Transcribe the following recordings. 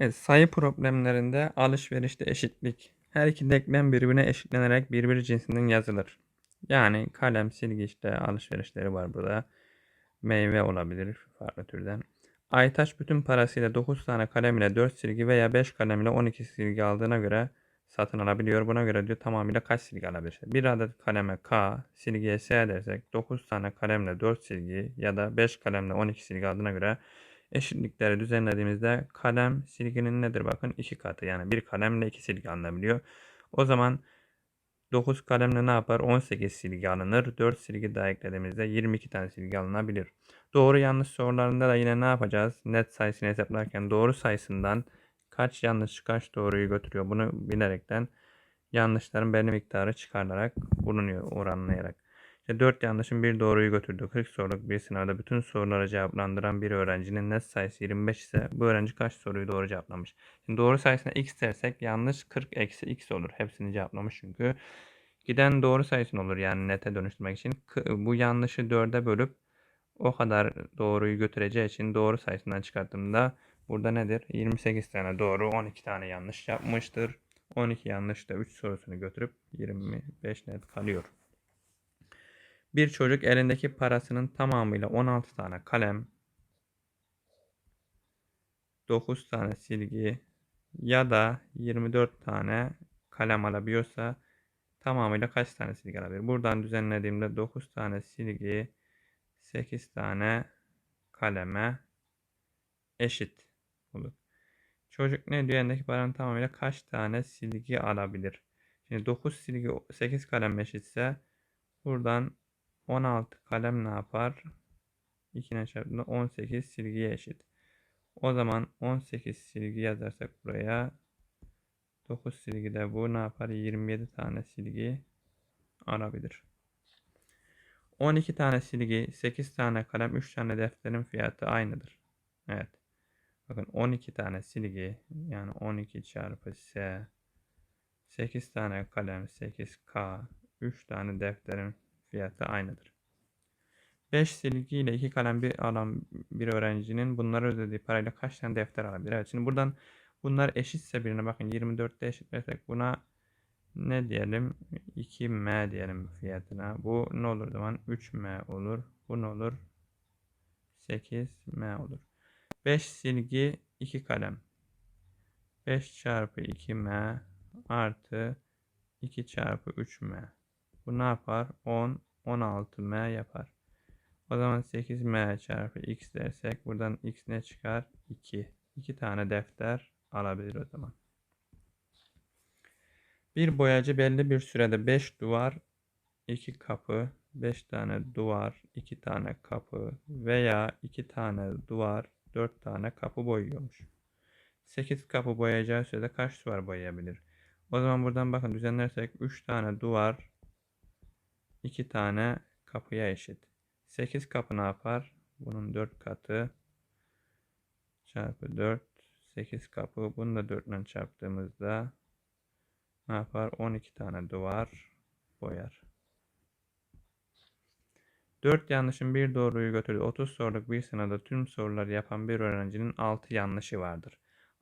Evet, sayı problemlerinde alışverişte eşitlik. Her iki denklem birbirine eşitlenerek birbiri cinsinden yazılır. Yani kalem, silgi işte alışverişleri var burada. Meyve olabilir farklı türden. Aytaç bütün parasıyla 9 tane kalem ile 4 silgi veya 5 kalem ile 12 silgi aldığına göre satın alabiliyor. Buna göre diyor tamamıyla kaç silgi alabilir? Bir adet kaleme K, silgiye S dersek 9 tane kalemle 4 silgi ya da 5 kalemle 12 silgi aldığına göre eşitlikleri düzenlediğimizde kalem silginin nedir bakın 2 katı yani bir kalemle 2 silgi alınabiliyor. O zaman 9 kalemle ne yapar? 18 silgi alınır. 4 silgi daha eklediğimizde 22 tane silgi alınabilir. Doğru yanlış sorularında da yine ne yapacağız? Net sayısını hesaplarken doğru sayısından kaç yanlış kaç doğruyu götürüyor bunu bilerekten yanlışların belli miktarı çıkarılarak bulunuyor oranlayarak. İşte 4 yanlışın bir doğruyu götürdü. 40 soruluk bir sınavda bütün soruları cevaplandıran bir öğrencinin net sayısı 25 ise bu öğrenci kaç soruyu doğru cevaplamış? Şimdi doğru sayısına x dersek yanlış 40 eksi x olur. Hepsini cevaplamış çünkü. Giden doğru sayısın olur yani nete dönüştürmek için. Bu yanlışı 4'e bölüp o kadar doğruyu götüreceği için doğru sayısından çıkarttığımda burada nedir? 28 tane doğru 12 tane yanlış yapmıştır. 12 yanlış da 3 sorusunu götürüp 25 net kalıyor. Bir çocuk elindeki parasının tamamıyla 16 tane kalem, 9 tane silgi ya da 24 tane kalem alabiliyorsa tamamıyla kaç tane silgi alabilir? Buradan düzenlediğimde 9 tane silgi 8 tane kaleme eşit olur. Çocuk ne diyor? Elindeki paranın tamamıyla kaç tane silgi alabilir? Şimdi 9 silgi 8 kalem eşitse buradan 16 kalem ne yapar? 2'ne çarptığında 18 silgiye eşit. O zaman 18 silgi yazarsak buraya 9 silgi de bu ne yapar? 27 tane silgi alabilir. 12 tane silgi, 8 tane kalem, 3 tane defterin fiyatı aynıdır. Evet. Bakın 12 tane silgi yani 12 çarpı S 8 tane kalem 8K 3 tane defterin fiyatı aynıdır. 5 silgi ile 2 kalem bir alan bir öğrencinin bunları ödediği parayla kaç tane defter alabilir? Evet şimdi buradan bunlar eşitse birine bakın 24'te eşitlersek buna ne diyelim 2M diyelim fiyatına. Bu ne olur zaman 3M olur. Bu ne olur? 8M olur. 5 silgi 2 kalem. 5 çarpı 2M artı 2 çarpı 3M. Bu ne yapar? 10, 16M yapar. O zaman 8M çarpı X dersek buradan X ne çıkar? 2. 2 tane defter alabilir o zaman. Bir boyacı belli bir sürede 5 duvar, 2 kapı, 5 tane duvar, 2 tane kapı veya 2 tane duvar, 4 tane kapı boyuyormuş. 8 kapı boyayacağı sürede kaç duvar boyayabilir? O zaman buradan bakın düzenlersek 3 tane duvar, 2 tane kapıya eşit. 8 kapı ne yapar? Bunun 4 katı çarpı 4 8 kapı. Bunu da 4 ile çarptığımızda ne yapar? 12 tane duvar boyar. 4 yanlışın bir doğruyu götürdü. 30 soruluk bir sınavda tüm soruları yapan bir öğrencinin 6 yanlışı vardır.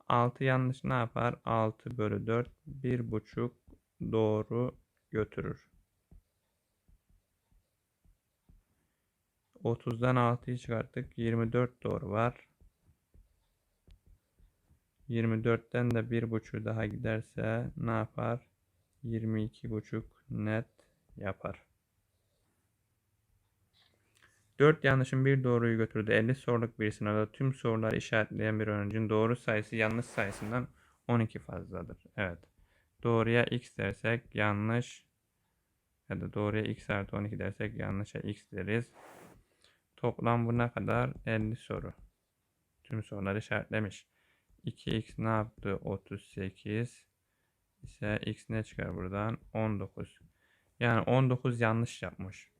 6 yanlış ne yapar? 6 bölü 4 1,5 doğru götürür. 30'dan 6'yı çıkarttık. 24 doğru var. 24'ten de 1,5 daha giderse ne yapar? 22,5 net yapar. 4 yanlışın bir doğruyu götürdü. 50 soruluk bir sınavda tüm soruları işaretleyen bir öğrencinin doğru sayısı yanlış sayısından 12 fazladır. Evet. Doğruya x dersek yanlış ya da doğruya x artı 12 dersek yanlışa x deriz. Toplam bu ne kadar? 50 soru. Tüm soruları işaretlemiş. 2x ne yaptı? 38 ise x ne çıkar buradan? 19. Yani 19 yanlış yapmış.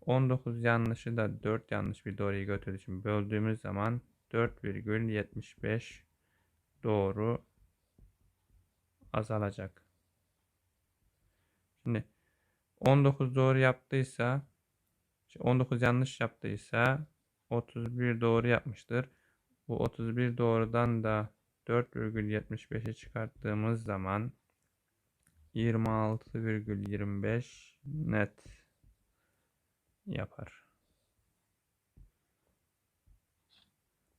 19 yanlışı da 4 yanlış bir doğruyu götürdüğü için böldüğümüz zaman 4,75 doğru azalacak. Şimdi 19 doğru yaptıysa 19 yanlış yaptıysa 31 doğru yapmıştır. Bu 31 doğrudan da 4,75'i çıkarttığımız zaman 26,25 net yapar.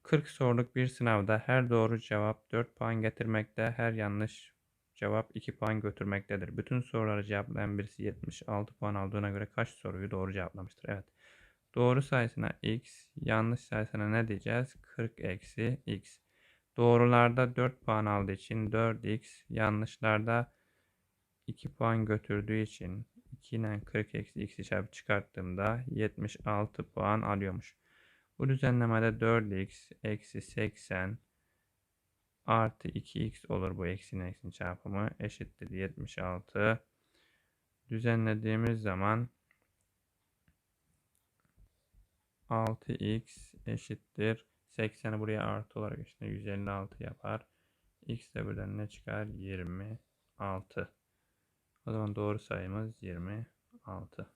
40 soruluk bir sınavda her doğru cevap 4 puan getirmekte, her yanlış cevap 2 puan götürmektedir. Bütün soruları cevaplayan birisi 76 puan aldığına göre kaç soruyu doğru cevaplamıştır? Evet. Doğru sayısına x, yanlış sayısına ne diyeceğiz? 40 eksi x. Doğrularda 4 puan aldığı için 4x, yanlışlarda 2 puan götürdüğü için 2 ile 40 eksi x'i çarpıp çıkarttığımda 76 puan alıyormuş. Bu düzenlemede 4x eksi 80 artı 2x olur bu eksinin eksinin çarpımı eşittir 76. Düzenlediğimiz zaman 6x eşittir 80'i buraya artı olarak işte 156 yapar. x de buradan ne çıkar? 26. O zaman doğru sayımız 26.